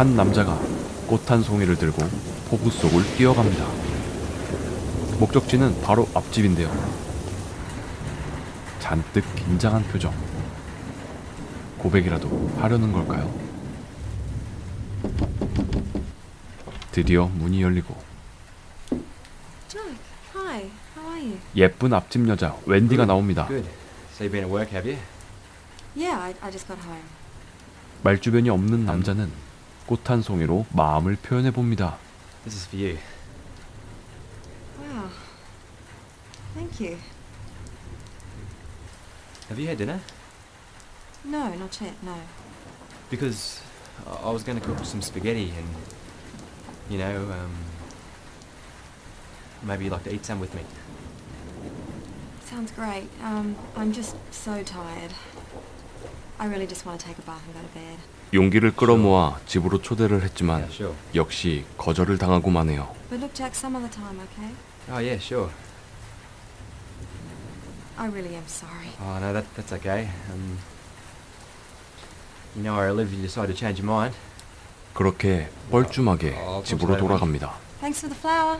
한 남자가 꽃 한 송이를 들고 폭우 속을 뛰어갑니다. 목적지는 바로 앞집인데요. 잔뜩 긴장한 표정. 고백이라도 하려는 걸까요? 드디어 문이 열리고 Jack, hi. How are you? 예쁜 앞집 여자 웬디가 나옵니다. Good. So you've been at work, have you? Yeah, I, I just got home. 말주변이 없는 남자는 꽃 한 송이로 마음을 표현해 봅니다. This is for you. Wow. Thank you. Have you had dinner? No, not yet, no. Because I I was going to cook some spaghetti and, you know, um, maybe you'd like to eat some with me. Sounds great. Um, I'm just so tired. I really just want to take a bath and go to bed. 용기를 끌어모아 집으로 초대를 했지만. 역시 거절을 당하고 마네요. But look, Jack, some other time, okay? Oh, yeah, sure. I really am sorry. Oh, no, that, that's okay. Um, you know where I live, you decide to change your mind. 그렇게 뻘쭘하게 어, 집으로. 돌아갑니다. Thanks for the flower.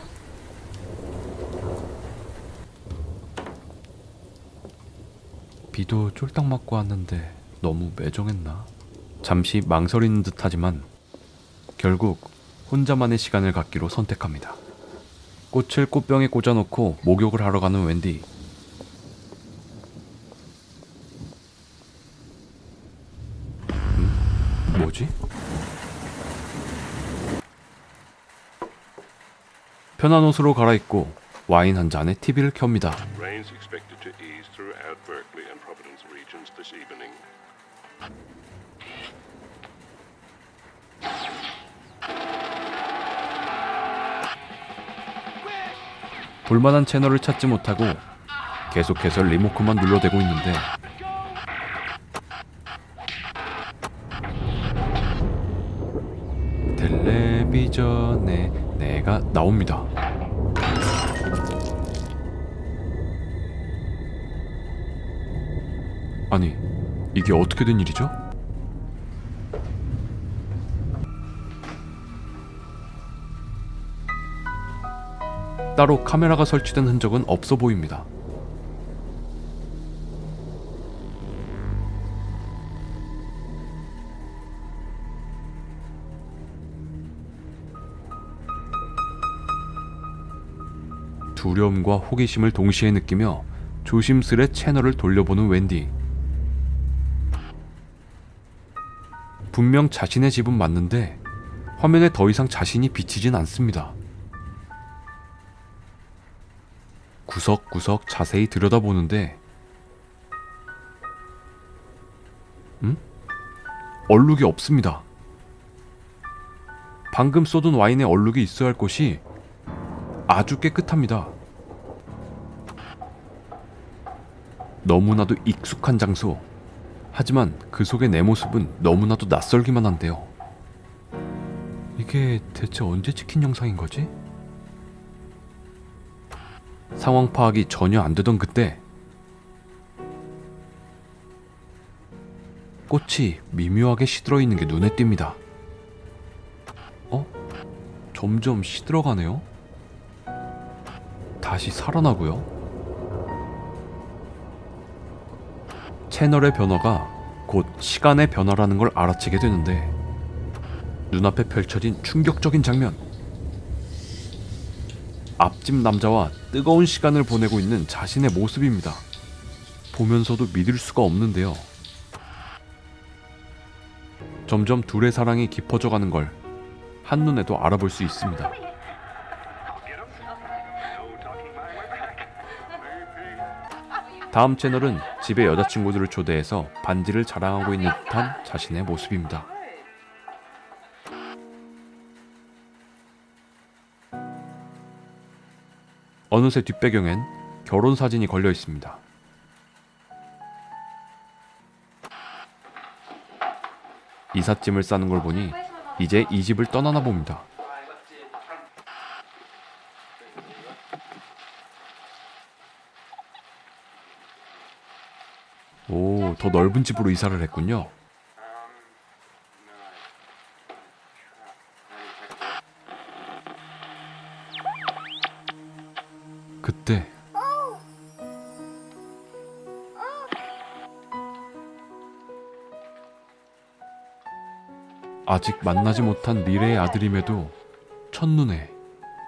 비도 쫄딱 맞고 왔는데 너무 매정했나? 잠시 망설이는 듯하지만 결국 혼자만의 시간을 갖기로 선택합니다. 꽃을 꽃병에 꽂아놓고 목욕을 하러 가는 웬디. 음? 뭐지? 편한 옷으로 갈아입고 와인 한 잔에 TV를 켭니다. 볼만한 채널을 찾지 못하고 계속해서 리모컨만 눌러대고 있는데 텔레비전에 내가 나옵니다. 아니, 이게 어떻게 된 일이죠? 따로 카메라가 설치된 흔적은 없어 보입니다. 두려움과 호기심을 동시에 느끼며 조심스레 채널을 돌려보는 웬디. 분명 자신의 집은 맞는데 화면에 더 이상 자신이 비치진 않습니다. 구석구석 자세히 들여다보는데 음? 얼룩이 없습니다. 방금 쏟은 와인에 얼룩이 있어야 할 곳이 아주 깨끗합니다. 너무나도 익숙한 장소. 하지만 그 속의 내 모습은 너무나도 낯설기만 한데요. 이게 대체 언제 찍힌 영상인 거지? 상황 파악이 전혀 안 되던 그때 꽃이 미묘하게 시들어 있는 게 눈에 띕니다. 어? 점점 시들어가네요. 다시 살아나고요. 채널의 변화가 곧 시간의 변화라는 걸 알아채게 되는데 눈앞에 펼쳐진 충격적인 장면. 앞집 남자와 뜨거운 시간을 보내고 있는 자신의 모습입니다. 보면서도 믿을 수가 없는데요. 점점 둘의 사랑이 깊어져 가는 걸 한눈에도 알아볼 수 있습니다. 다음 채널은 집에 여자친구들을 초대해서 반지를 자랑하고 있는 듯한 자신의 모습입니다. 어느새 뒷배경엔 결혼 사진이 걸려 있습니다. 이삿짐을 싸는 걸 보니 이제 이 집을 떠나나 봅니다. 오, 더 넓은 집으로 이사를 했군요. 아직 만나지 못한 미래의 아들임에도 첫눈에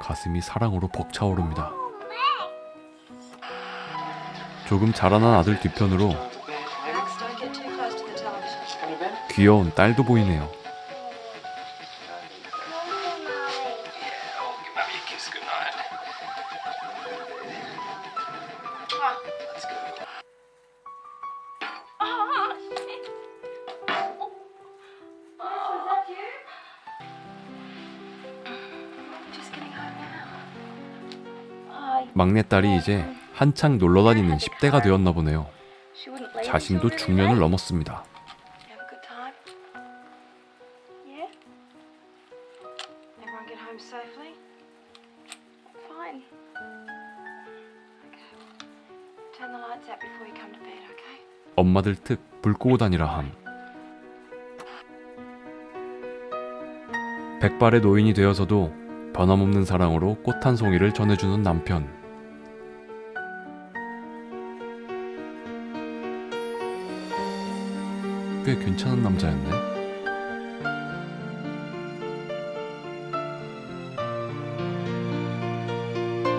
가슴이 사랑으로 벅차오릅니다. 조금 자라난 아들 뒤편으로. 귀여운 딸도 보이네요. 막내딸이 이제 한창 놀러 다니는 10대가 되었나 보네요. 자신도 중년을 넘었습니다. 엄마들 특 불 끄고 다니라 함. 백발의 노인이 되어서도 변함없는 사랑으로 꽃 한 송이를 전해주는 남편. 꽤 괜찮은 남자였네.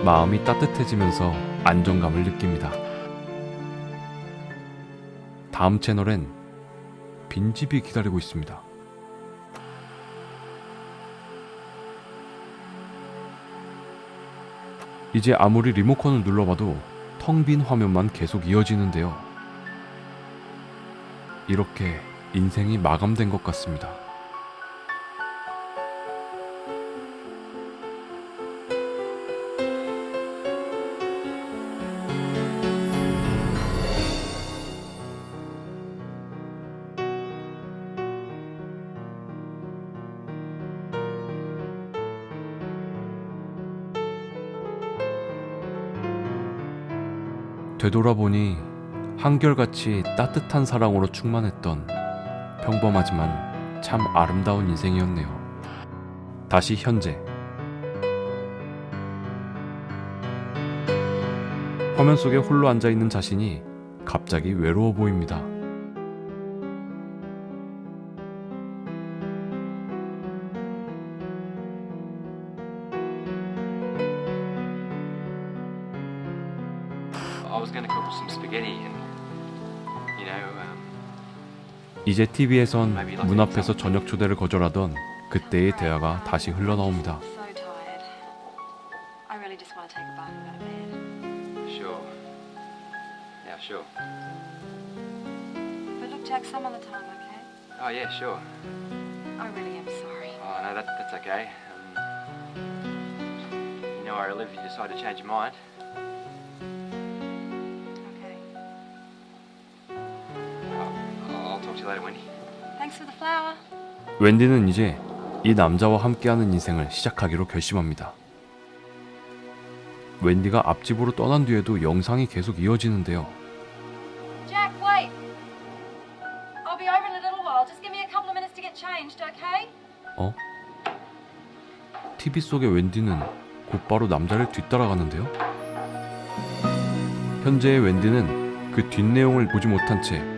마음이 따뜻해지면서 안정감을 느낍니다. 다음 채널엔 빈집이 기다리고 있습니다. 이제 아무리 리모컨을 눌러봐도 텅 빈 화면만 계속 이어지는데요. 이렇게 인생이 마감된 것 같습니다. 되돌아보니 한결같이 따뜻한 사랑으로 충만했던 평범하지만 참 아름다운 인생이었네요. 다시 현재. 화면 속에 홀로 앉아 있는 자신이 갑자기 외로워 보입니다. 이제 TV에선 문 앞에서 저녁 초대를 거절하던 그때의 대화가 다시 흘러나옵니다. You later, Wendy. Thanks for the flower. 웬디는 이제 이 남자와 함께하는 인생을 시작하기로 결심합니다. 웬디가 앞집으로 떠난 뒤에도 영상이 계속 이어지는데요. Jack, wait. I'll be over in a little while. Just give me a couple of minutes to get changed, okay? 어? TV 속의 웬디는 곧바로 남자를 뒤따라가는데요. 현재의 웬디는 그 뒷내용을 보지 못한 채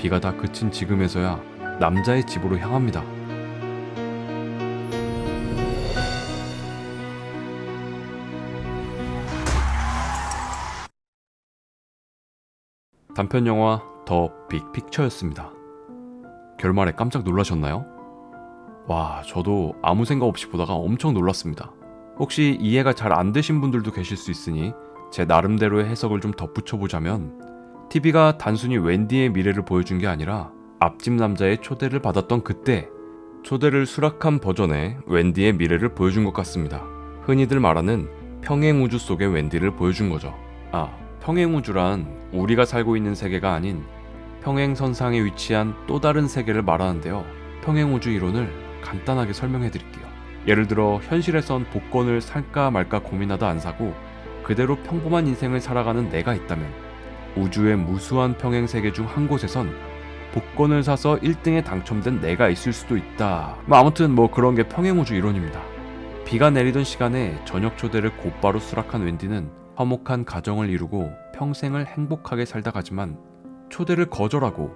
비가 다 그친 지금에서야 남자의 집으로 향합니다. 단편 영화 더 빅픽처였습니다. 결말에 깜짝 놀라셨나요? 와, 저도 아무 생각 없이 보다가 엄청 놀랐습니다. 혹시 이해가 잘 안 되신 분들도 계실 수 있으니 제 나름대로의 해석을 좀 덧붙여 보자면 TV가 단순히 웬디의 미래를 보여준 게 아니라 앞집 남자의 초대를 받았던 그때 초대를 수락한 버전의 웬디의 미래를 보여준 것 같습니다. 흔히들 말하는 평행 우주 속의 웬디를 보여준 거죠. 아, 평행 우주란 우리가 살고 있는 세계가 아닌 평행선상에 위치한 또 다른 세계를 말하는데요. 평행우주 이론을 간단하게 설명해 드릴게요. 예를 들어 현실에선 복권을 살까 말까 고민하다 안 사고 그대로 평범한 인생을 살아가는 내가 있다면 우주의 무수한 평행 세계 중 한 곳에선 복권을 사서 1등에 당첨된 내가 있을 수도 있다. 뭐 아무튼 뭐 그런 게 평행 우주 이론입니다. 비가 내리던 시간에 저녁 초대를 곧바로 수락한 웬디는 화목한 가정을 이루고 평생을 행복하게 살다 가지만 초대를 거절하고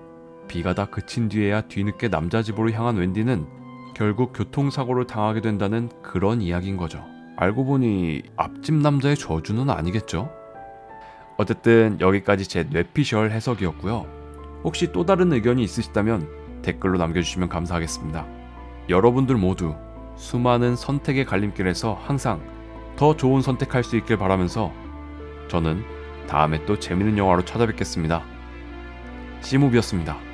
비가 다 그친 뒤에야 뒤늦게 남자 집으로 향한 웬디는 결국 교통사고를 당하게 된다는 그런 이야기인 거죠. 알고 보니 앞집 남자의 저주는 아니겠죠? 어쨌든 여기까지 제 뇌피셜 해석이었고요. 혹시 또 다른 의견이 있으시다면 댓글로 남겨주시면 감사하겠습니다. 여러분들 모두 수많은 선택의 갈림길에서 항상 더 좋은 선택할 수 있길 바라면서 저는 다음에 또 재밌는 영화로 찾아뵙겠습니다. 시무비였습니다.